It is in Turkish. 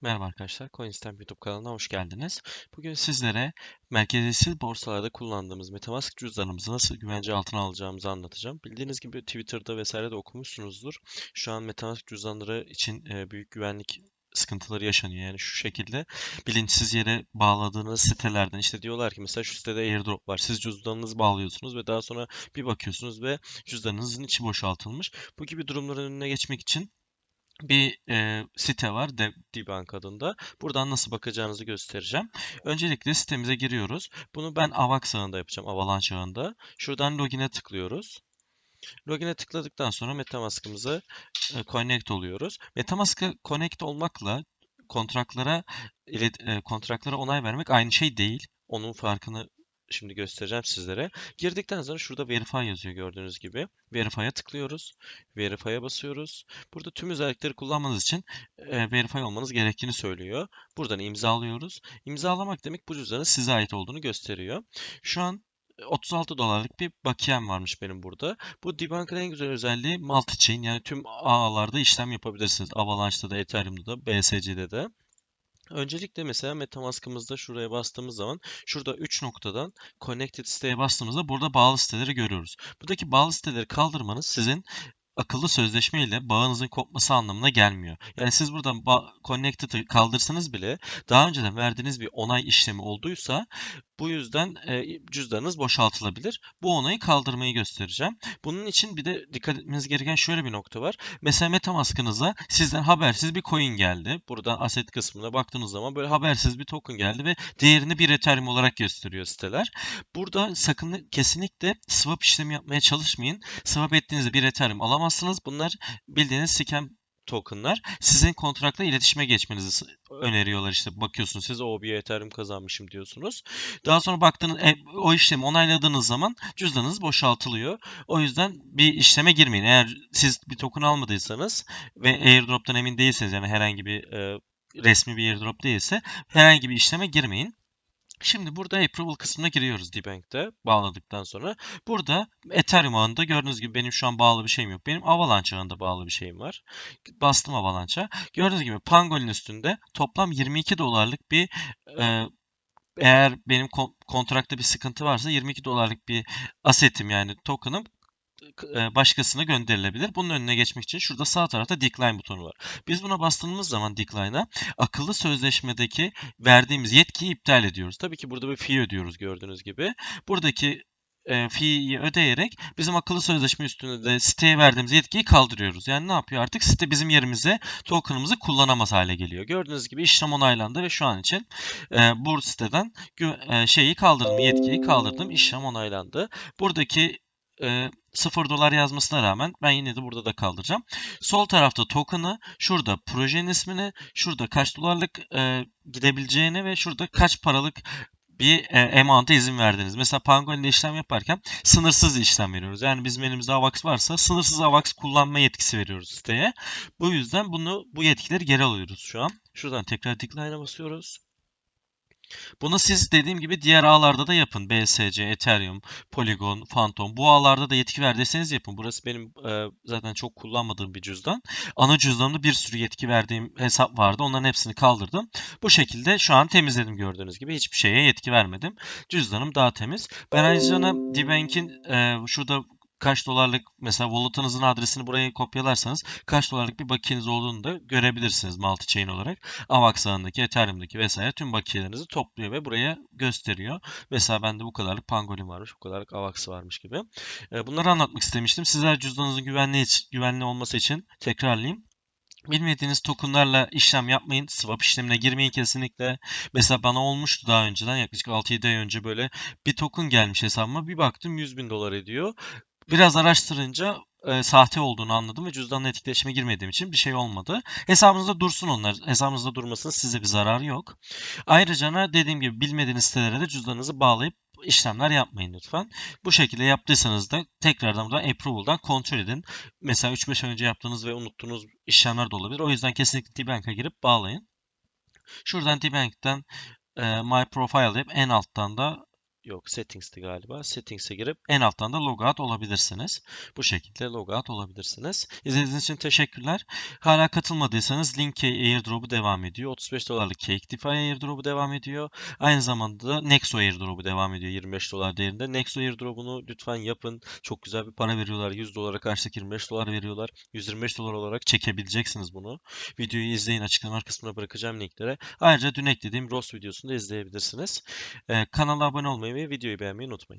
Merhaba arkadaşlar, CoinStamp YouTube kanalına hoş geldiniz. Bugün sizlere merkeziyetsiz borsalarda kullandığımız MetaMask cüzdanımızı nasıl güvence altına alacağımızı anlatacağım. Bildiğiniz gibi Twitter'da vesaire de okumuşsunuzdur. Şu an MetaMask cüzdanları için e, büyük güvenlik sıkıntıları yaşanıyor. Yani şu şekilde bilinçsiz yere bağladığınız sitelerden işte diyorlar ki mesela şu sitede airdrop var. Siz cüzdanınızı bağlıyorsunuz ve daha sonra bir bakıyorsunuz ve cüzdanınızın içi boşaltılmış. Bu gibi durumların önüne geçmek için bir e, site var Dev Dbank adında. Buradan nasıl bakacağınızı göstereceğim. Öncelikle sitemize giriyoruz. Bunu ben AVAX ağında yapacağım. Avalanche ağında. Şuradan login'e tıklıyoruz. Login'e tıkladıktan sonra MetaMask'ımıza e, connect oluyoruz. MetaMask'a connect olmakla e, kontratlara onay vermek aynı şey değil. Onun farkını şimdi göstereceğim sizlere. Girdikten sonra şurada verify yazıyor gördüğünüz gibi. Verify'a tıklıyoruz. Verify'a basıyoruz. Burada tüm özellikleri kullanmanız için e, verify olmanız gerektiğini söylüyor. Buradan imzalıyoruz. İmzalamak demek bu cüzdanın size ait olduğunu gösteriyor. Şu an 36 dolarlık bir bakiyem varmış benim burada. Bu Dbank'ın en güzel özelliği multi-chain yani tüm ağlarda işlem yapabilirsiniz. Avalanche'da da, Ethereum'da da, BSC'de de. Öncelikle mesela MetaMask'ımızda şuraya bastığımız zaman şurada 3 noktadan Connected siteye bastığımızda burada bağlı siteleri görüyoruz. Buradaki bağlı siteleri kaldırmanız sizin akıllı sözleşme ile bağınızın kopması anlamına gelmiyor. Yani siz buradan Connected'ı kaldırsanız bile daha önceden verdiğiniz bir onay işlemi olduysa bu yüzden e, cüzdanınız boşaltılabilir. Bu onayı kaldırmayı göstereceğim. Bunun için bir de dikkat etmeniz gereken şöyle bir nokta var. Mesela MetaMask'ınıza sizden habersiz bir coin geldi. Buradan asset kısmına baktığınız zaman böyle habersiz bir token geldi ve değerini bir Ethereum olarak gösteriyor siteler. Burada sakın kesinlikle swap işlemi yapmaya çalışmayın. Swap ettiğinizde bir Ethereum alamazsınız. Bunlar bildiğiniz scam tokenlar sizin kontrakla iletişime geçmenizi öneriyorlar işte bakıyorsunuz siz o bir Ethereum kazanmışım diyorsunuz. Daha sonra baktığınız e, o işlemi onayladığınız zaman cüzdanınız boşaltılıyor. O yüzden bir işleme girmeyin. Eğer siz bir token almadıysanız ve airdrop'tan emin değilseniz yani herhangi bir e, resmi bir airdrop değilse herhangi bir işleme girmeyin. Şimdi burada approval kısmına giriyoruz Dbank'te bağladıktan sonra. Burada Ethereum ağında gördüğünüz gibi benim şu an bağlı bir şeyim yok. Benim Avalanche ağında bağlı bir şeyim var. Bastım Avalanche'a. Gördüğünüz gibi Pangolin üstünde toplam 22 dolarlık bir e, eğer benim kon- kontrakta bir sıkıntı varsa 22 dolarlık bir asetim yani token'ım başkasına gönderilebilir. Bunun önüne geçmek için şurada sağ tarafta decline butonu var. Biz buna bastığımız zaman decline'a akıllı sözleşmedeki verdiğimiz yetkiyi iptal ediyoruz. Tabii ki burada bir fee ödüyoruz gördüğünüz gibi. Buradaki e, fee'yi ödeyerek bizim akıllı sözleşme üstünde de siteye verdiğimiz yetkiyi kaldırıyoruz. Yani ne yapıyor artık? Site bizim yerimize token'ımızı kullanamaz hale geliyor. Gördüğünüz gibi işlem onaylandı ve şu an için e, bu siteden e, şeyi kaldırdım, yetkiyi kaldırdım, işlem onaylandı. Buradaki e, 0 dolar yazmasına rağmen ben yine de burada da kaldıracağım. Sol tarafta token'ı, şurada projenin ismini, şurada kaç dolarlık e, gidebileceğini ve şurada kaç paralık bir e, izin verdiniz. Mesela Pangolin'de işlem yaparken sınırsız işlem veriyoruz. Yani bizim elimizde AVAX varsa sınırsız AVAX kullanma yetkisi veriyoruz siteye. Bu yüzden bunu bu yetkileri geri alıyoruz şu an. Şuradan tekrar decline'a basıyoruz. Bunu siz dediğim gibi diğer ağlarda da yapın. BSC, Ethereum, Polygon, Phantom. Bu ağlarda da yetki verdiyseniz yapın. Burası benim e, zaten çok kullanmadığım bir cüzdan. Ana cüzdanımda bir sürü yetki verdiğim hesap vardı. Onların hepsini kaldırdım. Bu şekilde şu an temizledim gördüğünüz gibi. Hiçbir şeye yetki vermedim. Cüzdanım daha temiz. Ben ayrıca Dbank'in e, şurada kaç dolarlık mesela wallet'ınızın adresini buraya kopyalarsanız kaç dolarlık bir bakiyeniz olduğunu da görebilirsiniz multi-chain olarak. AVAX ağındaki, Ethereum'daki vesaire tüm bakiyelerinizi topluyor ve buraya gösteriyor. Mesela bende bu kadarlık Pangolin varmış, bu kadarlık AVAX varmış gibi. E, Bunları anlatmak istemiştim. Sizler cüzdanınızın güvenli, güvenli olması için tekrarlayayım. Bilmediğiniz tokenlarla işlem yapmayın. Swap işlemine girmeyin kesinlikle. Mesela bana olmuştu daha önceden yaklaşık 6-7 ay önce böyle bir token gelmiş hesabıma. Bir baktım 100 bin dolar ediyor. Biraz araştırınca e, sahte olduğunu anladım ve cüzdanla etkileşime girmediğim için bir şey olmadı. Hesabınızda dursun onlar. Hesabınızda durmasının size bir zararı yok. Ayrıca dediğim gibi bilmediğiniz sitelere de cüzdanınızı bağlayıp işlemler yapmayın lütfen. Bu şekilde yaptıysanız da tekrardan buradan approval'dan kontrol edin. Mesela 3-5 ay önce yaptığınız ve unuttuğunuz işlemler de olabilir. O yüzden kesinlikle Dbank'a girip bağlayın. Şuradan Dbank'ten e, My Profile deyip en alttan da yok Settings'ti galiba. Settings'e girip en alttan da logout olabilirsiniz. Bu şekilde logout olabilirsiniz. İzlediğiniz için teşekkürler. Hala katılmadıysanız Linkey airdrop'u devam ediyor. 35 dolarlık Caketify airdrop'u devam ediyor. Aynı zamanda da Nexo airdrop'u devam ediyor 25 dolar değerinde. Nexo airdrop'unu lütfen yapın. Çok güzel bir para veriyorlar. 100 dolara karşılık 25 dolar veriyorlar. 125 dolar olarak çekebileceksiniz bunu. Videoyu izleyin. Açıklama kısmına bırakacağım linklere. Ayrıca dün eklediğim Roast videosunu da izleyebilirsiniz. Ee, kanala abone olmayı ve videoyu beğenmeyi unutmayın.